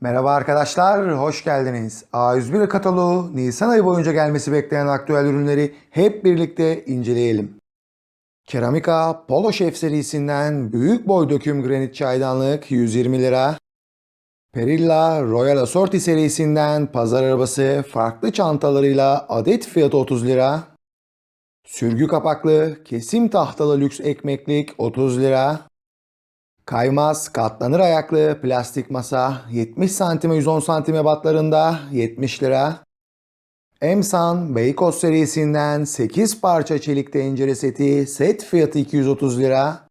Merhaba arkadaşlar, hoş geldiniz. A101 kataloğu Nisan ayı boyunca gelmesi beklenen aktüel ürünleri hep birlikte inceleyelim. Keramika Polo Chef serisinden büyük boy döküm granit çaydanlık 120 lira. Perilla Royal Assorti serisinden pazar arabası farklı çantalarıyla adet fiyatı 30 lira. Sürgü kapaklı kesim tahtalı lüks ekmeklik 30 lira. Kaymaz katlanır ayaklı plastik masa 70 santime 110 santime batlarında 70 lira. Emsan Beykoz serisinden 8 parça çelik tencere seti set fiyatı 230 lira.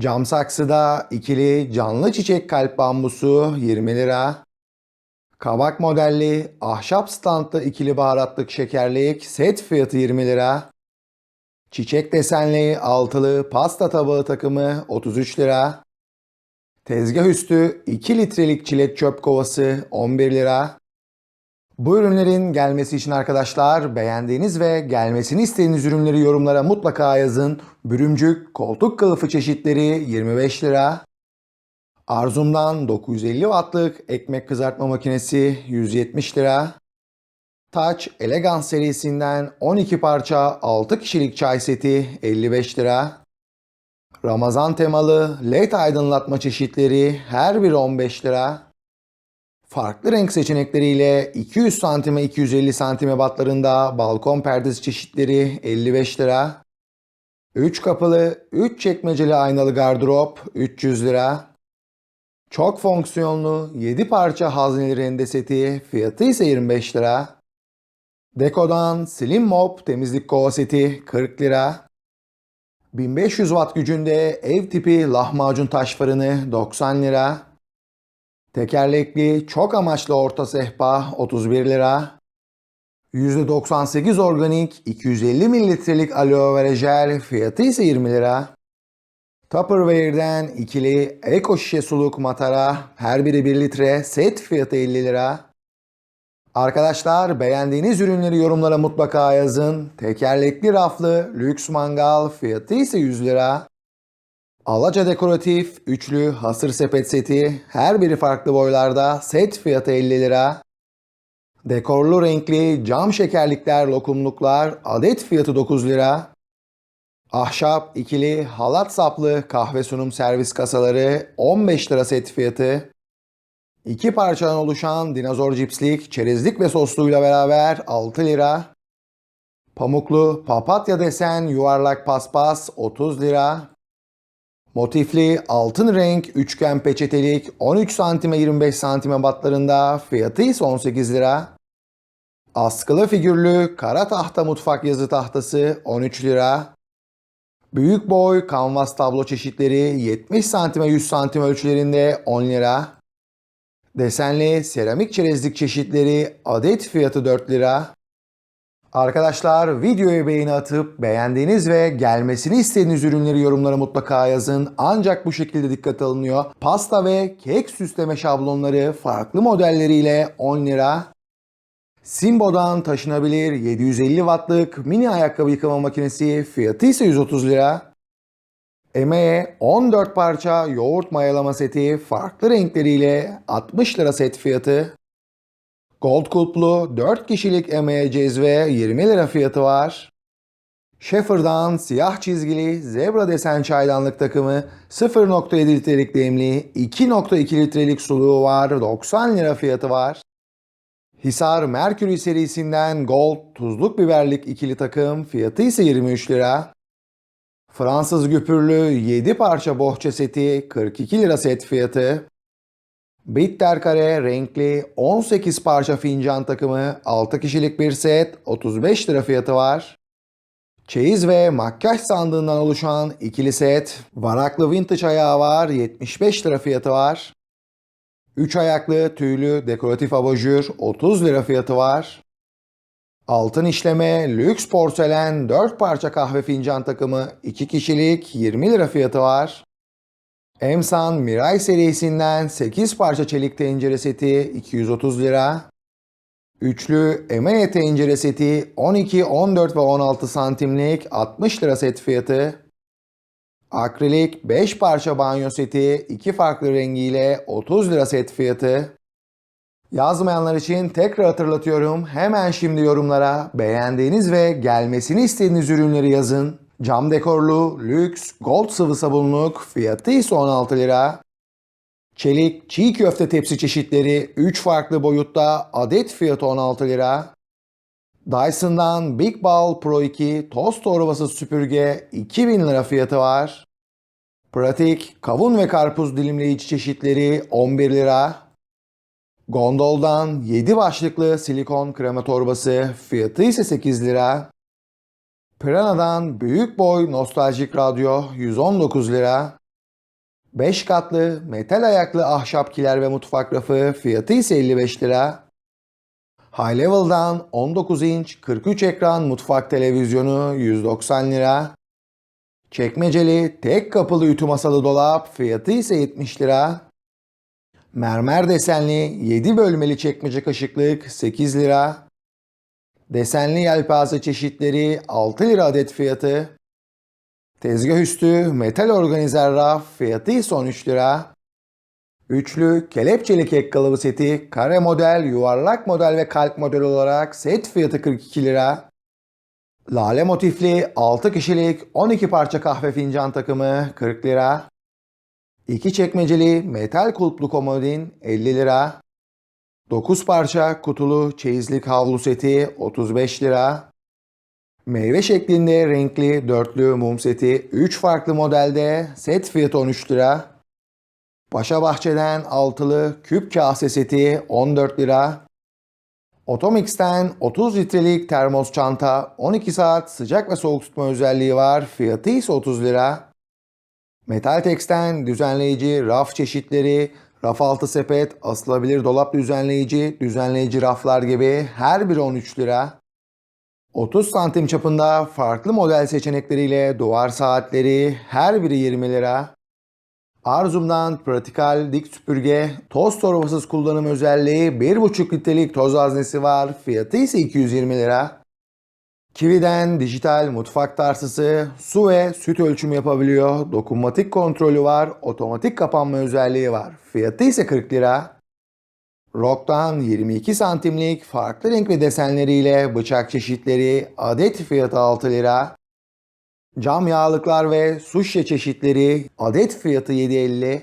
Cam saksıda ikili canlı çiçek kalp bambusu 20 lira. Kabak modelli ahşap standlı ikili baharatlık şekerlik set fiyatı 20 lira. Çiçek desenli altılı pasta tabağı takımı 33 lira. Tezgah üstü 2 litrelik çilek çöp kovası 11 lira. Bu ürünlerin gelmesi için arkadaşlar beğendiğiniz ve gelmesini istediğiniz ürünleri yorumlara mutlaka yazın. Bürümcük koltuk kılıfı çeşitleri 25 lira. Arzum'dan 950 wattlık ekmek kızartma makinesi 170 lira. Touch Elegance serisinden 12 parça 6 kişilik çay seti 55 lira. Ramazan temalı led aydınlatma çeşitleri her biri 15 lira. Farklı renk seçenekleriyle 200 santime 250 santime batlarında balkon perdesi çeşitleri 55 lira. 3 kapılı 3 çekmeceli aynalı gardırop 300 lira. Çok fonksiyonlu 7 parça hazneli rende seti fiyatı ise 25 lira. Deko'dan Slim Mop temizlik kova seti 40 lira. 1500 watt gücünde ev tipi lahmacun taş fırını 90 lira. Tekerlekli çok amaçlı orta sehpa 31 lira. %98 organik 250 mililitrelik aloe vera jel fiyatı ise 20 lira. Tupperware'den ikili eko şişe suluk matara her biri 1 litre set fiyatı 50 lira. Arkadaşlar beğendiğiniz ürünleri yorumlara mutlaka yazın. Tekerlekli raflı lüks mangal fiyatı ise 100 lira. Alaca dekoratif üçlü hasır sepet seti her biri farklı boylarda set fiyatı 50 lira. Dekorlu renkli cam şekerlikler lokumluklar adet fiyatı 9 lira. Ahşap ikili halat saplı kahve sunum servis kasaları 15 lira set fiyatı. İki parçadan oluşan dinozor cipslik, çerezlik ve sosluyla beraber 6 lira. Pamuklu papatya desen yuvarlak paspas 30 lira. Motifli altın renk üçgen peçetelik 13 santime 25 santime batlarında fiyatı ise 18 lira. Askılı figürlü kara tahta mutfak yazı tahtası 13 lira. Büyük boy kanvas tablo çeşitleri 70 santime 100 santim ölçülerinde 10 lira. Desenli seramik çerezlik çeşitleri adet fiyatı 4 lira. Arkadaşlar videoya beğeni atıp beğendiğiniz ve gelmesini istediğiniz ürünleri yorumlara mutlaka yazın. Ancak bu şekilde dikkat alınıyor. Pasta ve kek süsleme şablonları farklı modelleriyle 10 lira. Simbo'dan taşınabilir 750 wattlık mini ayakkabı yıkama makinesi fiyatı ise 130 lira. Emeğe 14 parça yoğurt mayalama seti farklı renkleriyle 60 lira set fiyatı. Gold kulplu 4 kişilik emeğe cezve 20 lira fiyatı var. Schaefer'dan siyah çizgili zebra desen çaydanlık takımı 0.7 litrelik demli 2.2 litrelik suluğu var 90 lira fiyatı var. Hisar Mercury serisinden Gold tuzluk biberlik ikili takım fiyatı ise 23 lira. Fransız güpürlü 7 parça bohça seti 42 lira set fiyatı. Bitter kare renkli 18 parça fincan takımı 6 kişilik bir set 35 lira fiyatı var. Çeyiz ve makyaj sandığından oluşan ikili set varaklı vintage ayağı var 75 lira fiyatı var. 3 ayaklı tüylü dekoratif abajur 30 lira fiyatı var. Altın işleme, lüks porselen 4 parça kahve fincan takımı 2 kişilik 20 lira fiyatı var. Emsan Miray serisinden 8 parça çelik tencere seti 230 lira. Üçlü Emene tencere seti 12, 14 ve 16 santimlik 60 lira set fiyatı. Akrilik 5 parça banyo seti 2 farklı rengiyle 30 lira set fiyatı. Yazmayanlar için tekrar hatırlatıyorum. Hemen şimdi yorumlara beğendiğiniz ve gelmesini istediğiniz ürünleri yazın. Cam dekorlu, lüks, gold sıvı sabunluk, fiyatı ise 16 lira. Çelik çiğ köfte tepsi çeşitleri 3 farklı boyutta adet fiyatı 16 lira. Dyson'dan Big Ball Pro 2 toz torbası süpürge 2000 lira fiyatı var. Pratik kavun ve karpuz dilimleyici çeşitleri 11 lira. Gondol'dan 7 başlıklı silikon krema torbası fiyatı ise 8 lira. Prana'dan büyük boy nostaljik radyo 119 lira. 5 katlı metal ayaklı ahşap kiler ve mutfak rafı fiyatı ise 55 lira. High Level'dan 19 inç 43 ekran mutfak televizyonu 190 lira. Çekmeceli tek kapılı ütü masalı dolap fiyatı ise 70 lira. Mermer desenli 7 bölmeli çekmece kaşıklık 8 lira. Desenli yelpaze çeşitleri 6 lira adet fiyatı. Tezgah üstü metal organizer raf fiyatı ise 13 lira. Üçlü kelepçeli kek kalıbı seti kare model, yuvarlak model ve kalp model olarak set fiyatı 42 lira. Lale motifli 6 kişilik 12 parça kahve fincan takımı 40 lira. 2 çekmeceli metal kulplu komodin 50 lira. 9 parça kutulu çeyizlik havlu seti 35 lira. Meyve şeklinde renkli dörtlü mum seti 3 farklı modelde set fiyatı 13 lira. Paşa Bahçe'den altılı küp kase seti 14 lira. Otomix'ten 30 litrelik termos çanta 12 saat sıcak ve soğuk tutma özelliği var. Fiyatı ise 30 lira. Metaltex'ten düzenleyici raf çeşitleri, raf altı sepet, asılabilir dolap düzenleyici, düzenleyici raflar gibi her biri 13 lira. 30 santim çapında farklı model seçenekleriyle duvar saatleri her biri 20 lira. Arzum'dan pratikal dik süpürge, toz torbasız kullanım özelliği 1,5 litrelik toz haznesi var. Fiyatı ise 220 lira. Kiwi'den dijital mutfak tarsısı, su ve süt ölçümü yapabiliyor. Dokunmatik kontrolü var, otomatik kapanma özelliği var. Fiyatı ise 40 lira. Rock'tan 22 santimlik farklı renk ve desenleriyle bıçak çeşitleri adet fiyatı 6 lira. Cam yağlıklar ve su şişe çeşitleri adet fiyatı 7.50.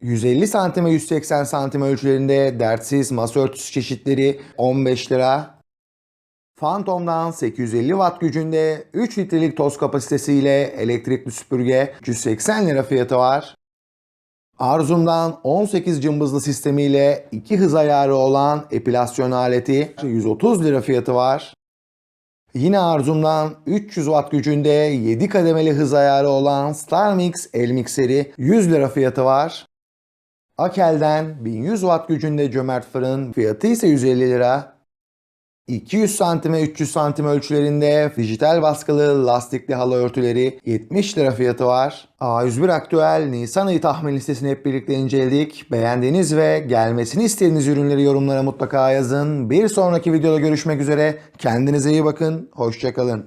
150 santim ve 180 santim ölçülerinde dertsiz masa örtüsü çeşitleri 15 lira. Phantom'dan 850 watt gücünde 3 litrelik toz kapasitesiyle elektrikli süpürge 180 lira fiyatı var. Arzum'dan 18 cımbızlı sistemiyle 2 hız ayarı olan epilasyon aleti 130 lira fiyatı var. Yine Arzum'dan 300 watt gücünde 7 kademeli hız ayarı olan StarMix el mikseri 100 lira fiyatı var. Akel'den 1100 watt gücünde cömert fırın fiyatı ise 150 lira. 200 cm ve 300 cm ölçülerinde dijital baskılı lastikli halı örtüleri 70 lira fiyatı var. A101 Aktüel Nisan ayı tahmin listesini hep birlikte inceledik. Beğendiğiniz ve gelmesini istediğiniz ürünleri yorumlara mutlaka yazın. Bir sonraki videoda görüşmek üzere. Kendinize iyi bakın. Hoşçakalın.